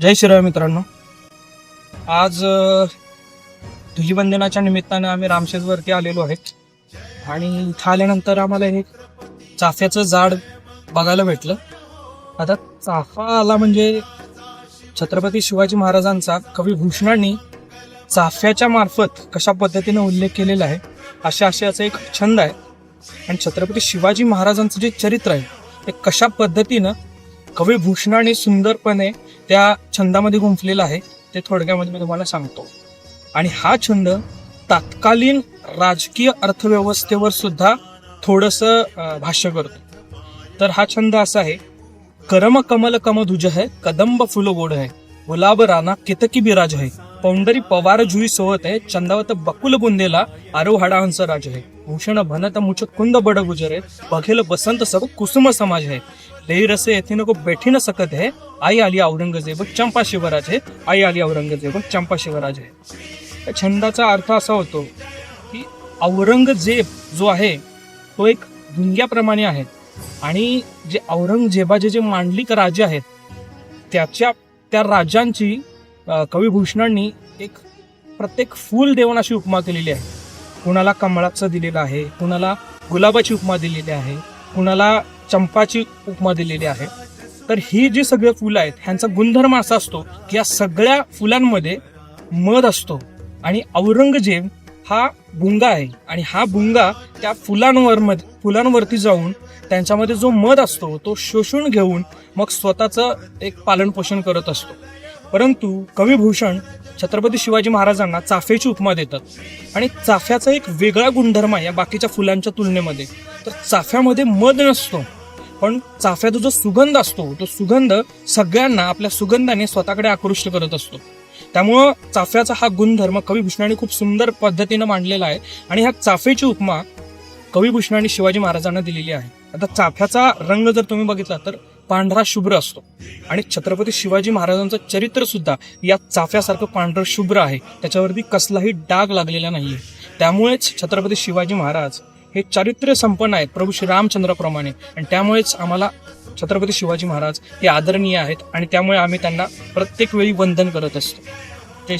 जय श्रीराम मित्रांनो. आज अ, ध्वजवंदनाच्या निमित्तानं आम्ही रामशेजवरती आलेलो आहे आणि इथं आल्यानंतर आम्हाला हे चाफ्याचं झाड बघायला भेटलं. आता चाफा आला म्हणजे छत्रपती शिवाजी महाराजांचा कवी भूषणांनी चाफ्याच्या मार्फत कशा पद्धतीने उल्लेख केलेला आहे अशा अशाचा एक छंद आहे. आणि छत्रपती शिवाजी महाराजांचं जे चरित्र आहे ते कशा पद्धतीनं कवी भूषणाने सुंदरपणे त्या छंदामध्ये गुंफलेला आहे ते थोडक्यामध्ये मी तुम्हाला सांगतो. आणि हा छंद तात्कालीन राजकीय अर्थव्यवस्थेवर सुद्धा थोडंसं भाष्य करतो. तर हा छंद असा आहे करम कमल कम धुज है कदंब फुल गोड है गुलाब राना कितकी बिराज है पौंडरी पवार जुई सोहत है चंदावत बकुल बुंदेला आरोहाडा हंस राज है भूषण भनत मुच कुंद बड गुजरे बघेल बसंत सब कुसुम समाज है लई रसे येथे नको बैठी न सकत है। आई आली औरंगजेब चंपा शिवराज है। आई आली औरंगजेब चंपा शिवराज आहे या छंदाचा अर्थ असा होतो की औरंगजेब जो आहे तो एक गुंग्याप्रमाणे आहे. आणि जे औरंगजेबाचे जे मांडलिक राजे आहेत त्याच्या त्या राजांची कविभूषणांनी कवी भूषणांनी एक प्रत्येक फूल देऊन अशी उपमा केलेली आहे. कुणाला कमळाचं दिलेलं आहे कुणाला गुलाबाची उपमा दिलेली आहे कुणाला चंपाची उपमा दिलेली आहे. तर ही जी सगळे फुलं आहेत ह्यांचा गुणधर्म असा असतो की या सगळ्या फुलांमध्ये मध असतो आणि औरंगजेब हा बुंगा आहे. आणि हा बुंगा त्या फुलांवर मध फुलांवरती जाऊन त्यांच्यामध्ये जो मध असतो तो शोषून घेऊन मग स्वतःचं एक पालनपोषण करत असतो. परंतु कविभूषण छत्रपती शिवाजी महाराजांना चाफ्याची उपमा देतात. आणि चाफ्याचा एक वेगळा गुणधर्म आहे या बाकीच्या फुलांच्या तुलनेमध्ये. तर चाफ्यामध्ये मध नसतो पण चाफ्याचा जो सुगंध असतो तो सुगंध सगळ्यांना आपल्या सुगंधाने स्वतःकडे आकृष्ट करत असतो. त्यामुळं चाफ्याचा हा गुणधर्म कविभूषणाने खूप सुंदर पद्धतीनं मांडलेला आहे आणि ह्या चाफ्याची उपमा कविभूषणाने शिवाजी महाराजांना दिलेली आहे. आता चाफ्याचा रंग जर तुम्ही बघितला तर पांढरा शुभ्र असतो. आणि छत्रपती शिवाजी महाराजांचं चरित्र सुद्धा या चाफ्यासारखं पांढरं शुभ्र आहे. त्याच्यावरती कसलाही डाग लागलेला नाहीये. त्यामुळेच छत्रपती शिवाजी महाराज हे चारित्र्य संपन्न आहेत. प्रभू श्री रामचंद्राप्रमाणे आणि त्यामुळेच आम्हाला छत्रपती शिवाजी महाराज हे आदरणीय आहेत. आणि त्यामुळे आम्ही त्यांना प्रत्येक वेळी वंदन करत असतो. ते